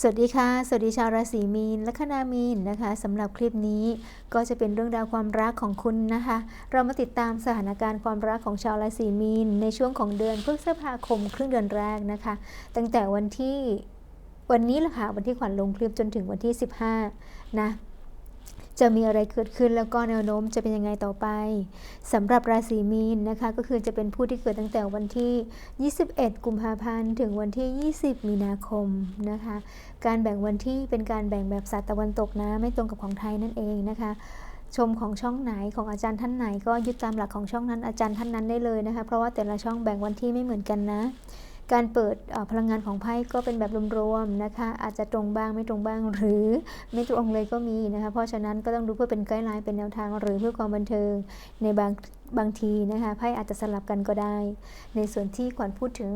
สวัสดีค่ะ สวัสดีชาวราศีมีนและคนามีนนะคะสำหรับคลิปนี้ก็จะเป็นเรื่องราวความรักของคุณนะคะ เรามาติดตามสถานการณ์ความรักของชาวราศีมีน ในช่วงของเดือนพฤษภาคมครึ่งเดือนแรกนะคะ ตั้งแต่วันที่วันนี้แหละค่ะวันที่ขวัญลงคลิปจนถึงวันที่ 15 นะ จะมีอะไรเกิดขึ้นแล้วก็แนวโน้มจะเป็นยังไงต่อไปสำหรับราศีมีนนะคะก็คือจะเป็นผู้ที่เกิดตั้งแต่วันที่ 21 กุมภาพันธ์ ถึงวันที่ 20 มีนาคมนะคะ การแบ่งวันที่เป็นการแบ่งแบบศาสตร์ตะวันตกนะไม่ตรงกับของไทยนั่นเองนะคะชมของช่องไหนของอาจารย์ท่านไหน ก็ยึดตามหลักของช่องนั้นอาจารย์ท่านนั้นได้เลยนะคะ เพราะว่าแต่ละช่องแบ่งวันที่ไม่เหมือนกันนะ การเปิดพลังงานของไพ่ก็เป็นแบบรวมๆนะคะ อาจจะตรงบ้างไม่ตรงบ้างหรือไม่ตรงเลยก็มีนะคะ เพราะฉะนั้นก็ต้องดูเพื่อเป็นไกด์ไลน์เป็นแนวทางหรือเพื่อความบันเทิงในบางบางทีนะคะไพ่อาจจะสลับกันก็ได้ ในส่วนที่ขวัญพูดถึง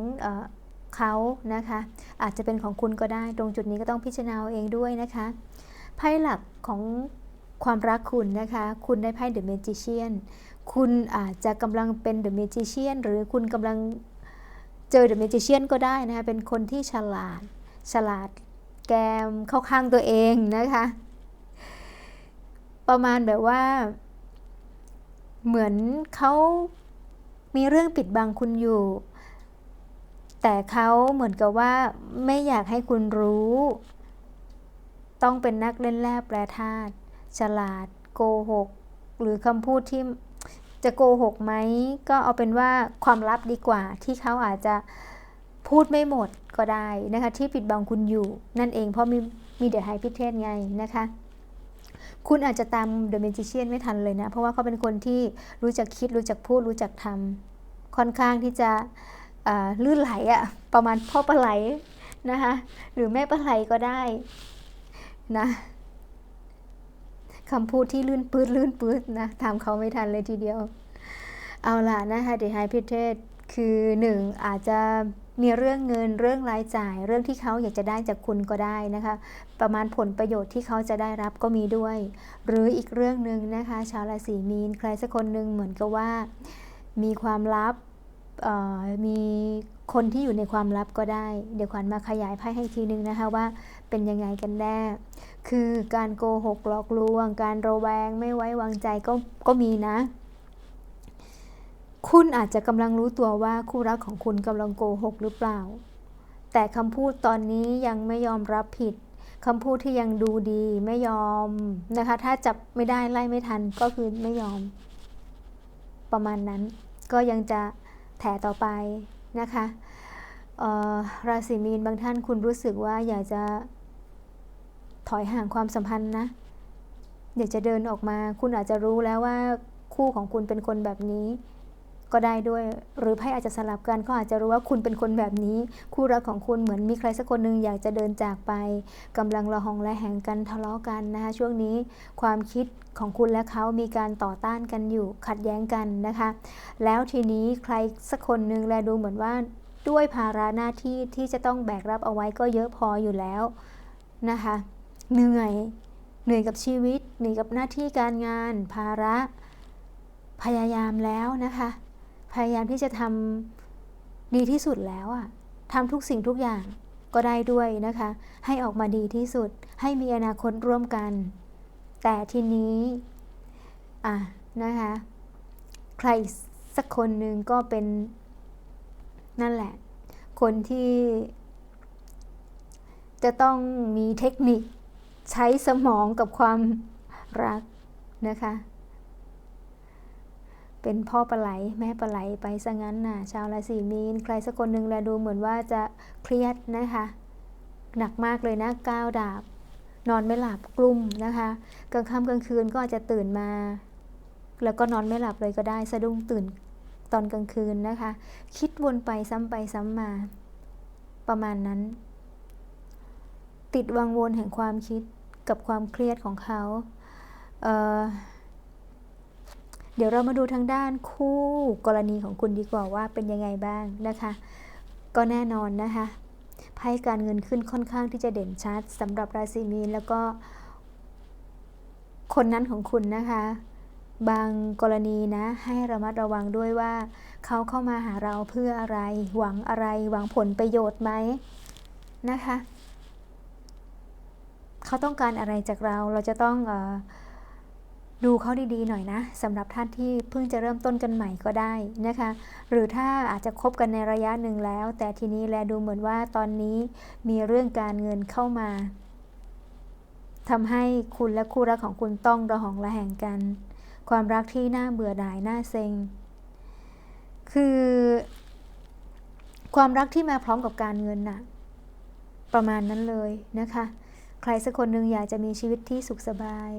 เขานะคะ อาจจะเป็นของคุณก็ได้ ตรงจุดนี้ก็ต้องพิจารณาเองด้วยนะคะไพ่หลักของความรักคุณนะคะ คุณได้ไพ่เดอะเมจิเชียนคุณอาจจะกำลังเป็นเดอะเมจิเชียนหรือคุณกำลัง เจอเดอะเมจิเชียนก็ได้นะคะเป็นคนที่ฉลาด ฉลาดแกมเข้าข้างตัวเองนะคะ ประมาณแบบว่า เหมือนเขามีเรื่องปิดบังคุณอยู่ แต่เขาเหมือนกับว่าไม่อยากให้คุณรู้ ต้องเป็นนักเล่นแร่แปรธาตุฉลาดโกหก หรือคำพูดที่ จะโกหกไหมก็เอาเป็นว่าความลับดีกว่าที่เขาอาจจะพูดไม่หมดก็ได้นะคะที่ปิดบังคุณอยู่นั่นเองเพราะมีมีเดอะไฮพิเทสไงนะคะ คุณอาจจะตามเดอะเมจิเชียนไม่ทันเลยนะ เพราะว่าเขาเป็นคนที่รู้จักคิดรู้จักพูดรู้จักทำค่อนข้างที่จะลื่นไหลอะประมาณพ่อปลาไหลนะคะหรือแม่ปลาไหลก็ได้นะ คำพูดที่ลื่นปื้ดลื่นปื้ดนะทำเขาไม่ทันเลยทีเดียว เอาล่ะนะคะเดไฮพิเทศคือหนึ่งอาจจะมีเรื่องเงินเรื่องรายจ่าย เรื่องที่เขาอยากจะได้จากคุณก็ได้นะคะ ประมาณผลประโยชน์ที่เขาจะได้รับก็มีด้วย หรืออีกเรื่องหนึ่งนะคะ ชาวราศีมีนใครสักคนหนึ่งเหมือนกับว่า มีความลับมีคนที่อยู่ในความลับก็ได้ เดี๋ยวขวัญมาขยายไพ่ให้ทีนึงนะคะว่า เป็นยังไงกันแน่ คือการโกหกหลอกลวง การระแวงไม่ไว้วางใจก็ก็มีนะ คุณอาจจะกำลังรู้ตัวว่าคู่รักของคุณกำลังโกหกหรือเปล่า แต่คำพูดตอนนี้ยังไม่ยอมรับผิดคำพูดที่ยังดูดีไม่ยอมนะคะ ถ้าจับไม่ได้ไล่ไม่ทันก็คือไม่ยอม ประมาณนั้น ก็ยังจะแถต่อไปนะคะราศีมีนบางท่านคุณรู้สึกว่าอยากจะ ถอยห่างความสัมพันธ์นะเดี๋ยวจะเดินออกมา คุณอาจจะรู้แล้วว่าคู่ของคุณเป็นคนแบบนี้ ก็ได้ด้วย หรือไพ่อาจจะสลับกันก็อาจจะรู้ว่าคุณเป็นคนแบบนี้ คู่รักของคุณเหมือนมีใครสักคนหนึ่งอยากจะเดินจากไปกำลังระหองระแหงกันทะเลาะกันนะคะช่วงนี้ความคิดของคุณและเขามีการต่อต้านกันอยู่ขัดแย้งกันนะคะ แล้วทีนี้ใครสักคนหนึ่งแลดูเหมือนว่าด้วยภาระหน้าที่ที่จะต้องแบกรับเอาไว้ก็เยอะพออยู่แล้วนะคะ เหนื่อย เหนื่อยกับชีวิต เหนื่อยกับหน้าที่การงาน ภาระ พยายามแล้วนะคะ พยายามที่จะทำดีที่สุดแล้วอะทำทุกสิ่งทุกอย่างก็ได้ด้วยนะคะ ให้ออกมาดีที่สุด ให้มีอนาคตร่วมกัน แต่ทีนี้ อะนะคะ ใครสักคนหนึ่งก็เป็นนั่นแหละ คนที่จะต้องมีเทคนิค ใช้สมองกับความรักนะคะ เป็นพ่อปลาไหลแม่ปลาไหลไปซะงั้นน่ะ ชาวราศีมีน ใครสักคนหนึ่งแลดูเหมือนว่าจะเครียดนะคะ หนักมากเลยนะก้าวดาบ นอนไม่หลับกลุ่มนะคะกลางค่ำกลางคืนก็อาจจะตื่นมา แล้วก็นอนไม่หลับเลยก็ได้สะดุ้งตื่นตอนกลางคืนนะคะ คิดวนไปซ้ำไปซ้ำมา ประมาณนั้น ติดวังวนแห่งความคิด กับความเครียดของเขาเเดี๋ยวเรามาดูทางด้านคู่กรณีของคุณดีกว่าว่าเป็นยังไงบ้างนะคะ ก็แน่นอนนะคะไพ่การเงินขึ้นค่อนข้างที่จะเด่นชัดสำหรับราศีมีนแล้วก็ คนนั้นของคุณนะคะบางกรณีนะ ให้ระมัดระวังด้วยว่า เขาเข้ามาหาเราเพื่ออะไร หวังอะไร หวังผลประโยชน์ไหมนะคะ เขาต้องการอะไรจากเรา เราจะต้องอดูเขาดีๆหน่อยนะสำหรับท่านที่เพิ่งจะเริ่มต้นกันใหม่ก็ได้นะคะ หรือถ้าอาจจะคบกันในระยะหนึ่งแล้ว แต่ทีนี้แลดูเหมือนว่าตอนนี้มีเรื่องการเงินเข้ามาทำให้คุณและคู่รักของคุณต้องระหองระแหงกัน ความรักที่น่าเบื่อหน่ายน่าเซ็ง คือ ความรักที่มาพร้อมกับการเงินน่ะ ประมาณนั้นเลยนะคะ ใครสักคนหนึ่งอยากจะมีชีวิตที่สุขสบาย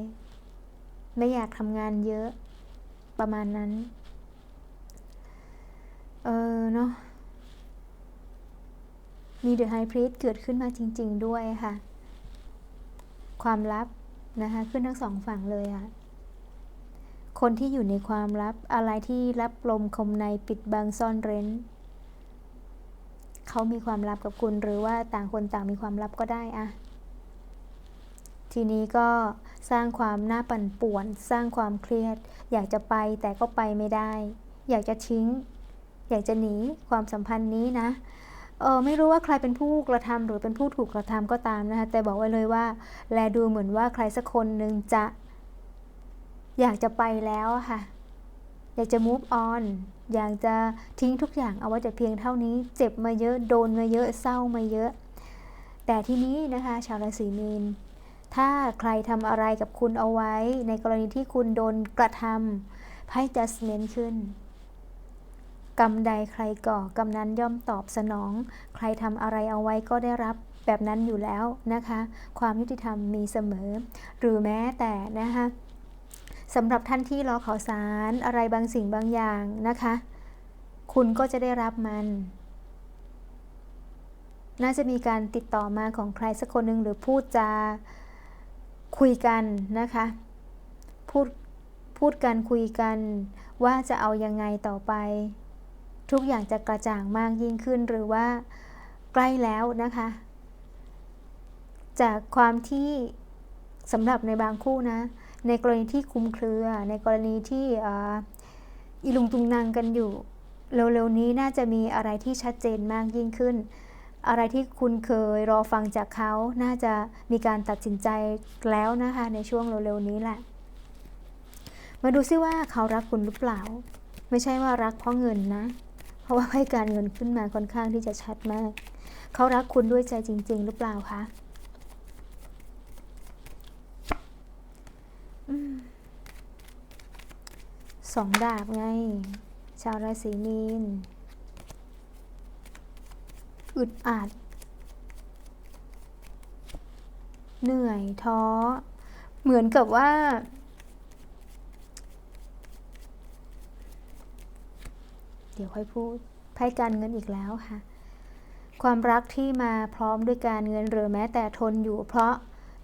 ไม่อยากทำงานเยอะประมาณนั้น เออเนาะมีเดอะไฮพรีสเกิดขึ้นมาจริง ๆ ด้วยค่ะ ความลับนะคะขึ้นทั้งสองฝั่งเลยอะคนที่อยู่ในความลับอะไรที่รับลมคมในปิดบังซ่อนเร้น เขามีความลับกับคุณหรือว่าต่างคนต่างมีความลับก็ได้อะ ทีนี้ก็สร้างความน่าปั่นป่วน สร้างความเครียด อยากจะไปแต่ก็ไปไม่ได้ อยากจะทิ้ง อยากจะหนีความสัมพันธ์นี้นะเออไม่รู้ว่าใครเป็นผู้กระทำหรือเป็นผู้ถูกกระทำก็ตามนะคะแต่บอกไว้เลยว่า แลดูเหมือนว่าใครสักคนหนึ่งจะ อยากจะไปแล้วค่ะ อยากจะ move on อยากจะทิ้งทุกอย่างเอาไว้แต่เพียงเท่านี้ เจ็บมาเยอะโดนมาเยอะเศร้ามาเยอะ แต่ที่นี้นะคะ ชาวราศีมีน ถ้าใครทำอะไรกับคุณเอาไว้ ในกรณีที่คุณโดนกระทำไพ่ judgment ขึ้นกรรมใดใครก่อกรรมนั้นย่อมตอบสนอง ใครทำอะไรเอาไว้ก็ได้รับแบบนั้นอยู่แล้วนะคะ ความยุติธรรมมีเสมอ หรือแม้แต่นะคะสำหรับท่านที่รอข่าวสารอะไรบางสิ่งบางอย่างนะคะ คุณก็จะได้รับมัน น่าจะมีการติดต่อมาของใครสักคนหนึ่งหรือพูดจา คุยกันนะคะ พูดพูดกันคุยกันว่าจะเอายังไงต่อไป ทุกอย่างจะกระจ่างมากยิ่งขึ้นหรือว่าใกล้แล้วนะคะ จากความที่สำหรับในบางคู่นะ ในกรณีที่คุ้มเครือ ในกรณีที่อีลุงตุงนางกันอยู่ เร็วๆนี้น่าจะมีอะไรที่ชัดเจนมากยิ่งขึ้น อะไรที่คุณเคยรอฟังจากเขา น่าจะมีการตัดสินใจแล้วนะคะ ในช่วงเร็วๆนี้แหละ มาดูซิว่าเขารักคุณหรือเปล่า ไม่ใช่ว่ารักเพราะเงินนะ เพราะว่าให้การเงินขึ้นมาค่อนข้างที่จะชัดมาก เขารักคุณด้วยใจจริง ๆ หรือเปล่าคะสองดาบไง ชาวราศีมีน อึดอัด เหนื่อยท้อ เหมือนกับว่า เดี๋ยวค่อยพูดไพ่การเงินอีกแล้วค่ะ ความรักที่มาพร้อมด้วยการเงินหรือแม้แต่ทนอยู่ เพราะ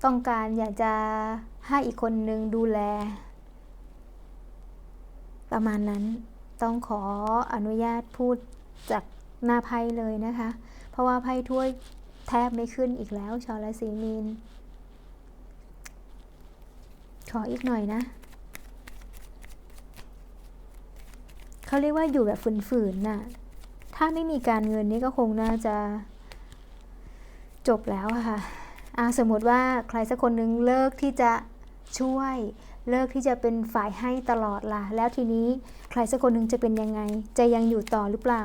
ต้องการอยากจะให้อีกคนนึงดูแล ประมาณนั้นต้องขออนุญาตพูดจาก หน้าไพ่เลยนะคะ เพราะว่าไพ่ถ้วยแทบไม่ขึ้นอีกแล้ว ชาวราศีมีน ขออีกหน่อยนะ เขาเรียกว่าอยู่แบบฝืนๆน่ะ ถ้าไม่มีการเงินนี่ก็คงน่าจะจบแล้วค่ะอาสมมติว่าใครสักคนหนึ่งเลิกที่จะช่วยเลิกที่จะเป็นฝ่ายให้ตลอดล่ะ แล้วทีนี้ใครสักคนหนึ่งจะเป็นยังไง จะยังอยู่ต่อหรือเปล่า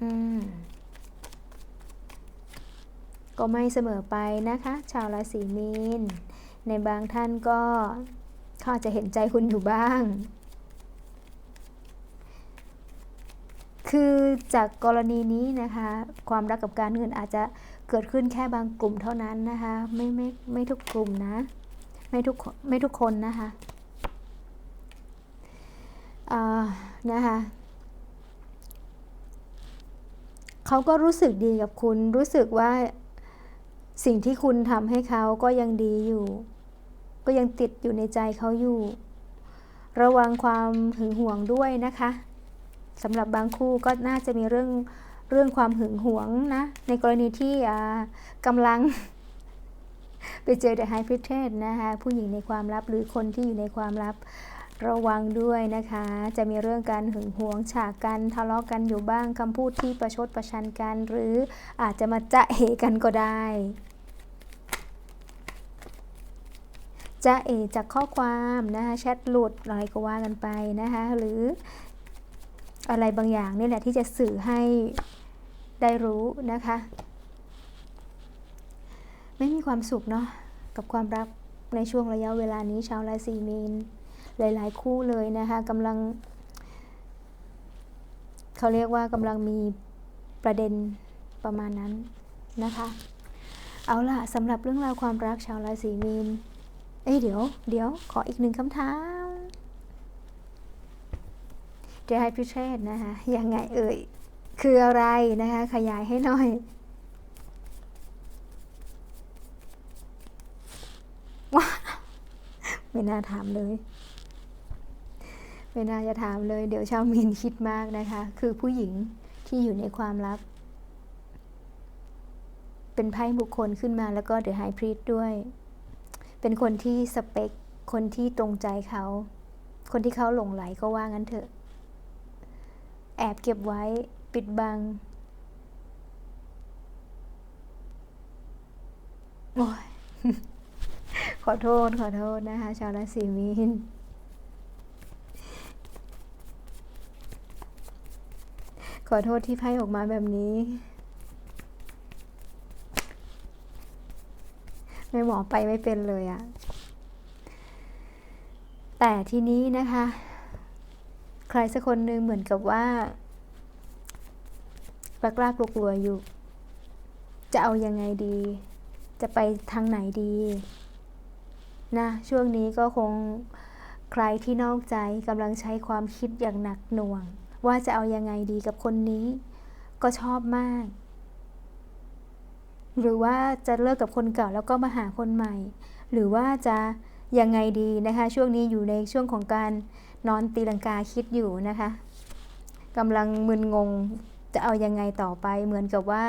อืมก็ไม่เสมอไปนะคะ ชาวราศีมีน ในบางท่านก็เขาอาจจะเห็นใจคุณอยู่บ้าง คือจากกรณีนี้นะคะ ความรักกับการเงินอาจจะเกิดขึ้นแค่บางกลุ่มเท่านั้นนะคะ ไม่ไม่ไม่ทุกกลุ่มนะ ไม่ทุกไม่ทุกคนนะคะ อ่า นะคะ เขาก็รู้สึกดีกับคุณ รู้สึกว่าสิ่งที่คุณทำให้เขาก็ยังดีอยู่ ก็ยังติดอยู่ในใจเขาอยู่ ระวังความหึงหวงด้วยนะคะสำหรับบางคู่ก็น่าจะมีเรื่องเรื่องความหึงหวงนะ ในกรณีที่กำลัง ไปเจอเดอะไฮพิเทสนะคะผู้หญิงในความลับหรือคนที่อยู่ในความลับ ระวังด้วยนะคะ จะมีเรื่องการหึงหวงฉากกันทะเลาะกันอยู่บ้างคำพูดที่ประชดประชันกัน หรืออาจจะมาจะเหกันก็ได้จะเอจากข้อความนะคะแชทหลุดอะไรก็ว่ากันไปนะคะหรืออะไรบางอย่างนี่แหละที่จะสื่อให้ได้รู้นะคะ ไม่มีความสุขเนาะกับความรักในช่วงระยะเวลานี้ชาวราศีมีน หลาย ๆ คู่เลยนะคะกำลัง เขาเรียกว่ากำลังมีประเด็นประมาณนั้นนะคะ เอาล่ะสำหรับเรื่องราวความรักชาวราศีมีน เอ้ยเดี๋ยว เดี๋ยวขออีกหนึ่งคำถามจะให้พิเชษนะคะยังไงเอ่ย คืออะไรนะคะ ขยายให้หน่อยว้าไม่น่าถามเลย ไม่น่าจะถามเลย เดี๋ยวชาวมีนคิดมากนะคะ คือผู้หญิงที่อยู่ในความรักเป็นไพ่บุคคลขึ้นมาแล้วก็เดอะไฮพรีดด้วย เป็นคนที่สเปค คนที่ตรงใจเขา คนที่เขาหลงไหลก็ว่างั้นเถอะ แอบเก็บไว้ปิดบัง โอ้ยขอโทษขอโทษนะคะ ชาวราศีมีน ขอโทษที่ไพ่ออกมาแบบนี้ ไม่หมอไปไม่เป็นเลยอะแต่ทีนี้นะคะ ใครสักคนหนึ่งเหมือนกับว่ากลากลากลัวอยู่ จะเอายังไงดี จะไปทางไหนดี นะ ช่วงนี้ก็คงใครที่นอกใจกำลังใช้ความคิดอย่างหนักหน่วง ว่าจะเอายังไงดีกับคนนี้ ก็ชอบมาก หรือว่าจะเลิกกับคนเก่าแล้วก็มาหาคนใหม่ หรือว่าจะยังไงดีนะคะ ช่วงนี้อยู่ในช่วงของการนอนตีลังกาคิดอยู่นะคะกำลังมึนงงจะเอายังไงต่อไป เหมือนกับว่า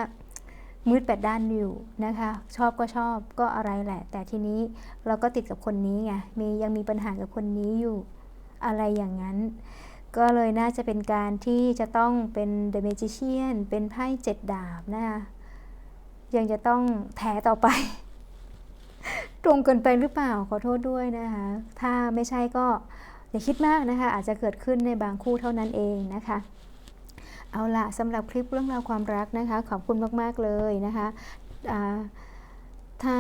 มืดแปดด้านอยู่นะคะ ชอบก็ชอบก็อะไรแหละ แต่ทีนี้เราก็ติดกับคนนี้ไงมียังมีปัญหากับคนนี้อยู่ อะไรอย่างนั้น ก็เลยน่าจะเป็นการที่จะต้องเป็น The Magician เป็นไพ่เจ็ดดาบนะคะยังจะต้องแถต่อไป ตรงเกินไปหรือเปล่าขอโทษด้วยนะคะ ถ้าไม่ใช่ก็อย่าคิดมากนะคะ อาจจะเกิดขึ้นในบางคู่เท่านั้นเองนะคะเอาละสำหรับคลิปเรื่องราวความรักนะคะ ขอบคุณมาก ๆ เลยนะคะ ถ้า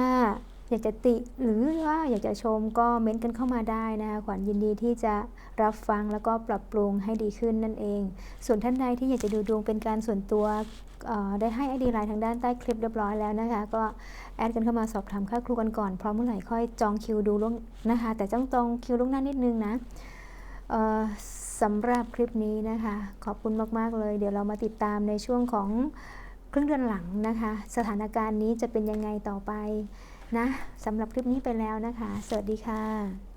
อยากจะติหรือว่าอยากจะชมก็เม้นต์กันเข้ามาได้นะคะขวัญยินดีที่จะรับฟังแล้วก็ปรับปรุงให้ดีขึ้นนั่นเอง ส่วนท่านใดที่อยากจะดูดวงเป็นการส่วนตัวได้ให้ไอดีไลน์ทางด้านใต้คลิปเรียบร้อยแล้วนะคะ ก็แอดกันเข้ามาสอบถามค่าครูกันก่อนพร้อมเมื่อไหร่ค่อยจองคิวดูล่วงนะคะ แต่ต้องจองคิวล่วงหน้านิดนึงนะสำหรับคลิปนี้นะคะ ขอบคุณมากๆเลย เดี๋ยวเรามาติดตามในช่วงของครึ่งเดือนหลังนะคะ สถานการณ์นี้จะเป็นยังไงต่อไป นะสำหรับคลิปนี้ไปแล้วนะคะ สวัสดีค่ะ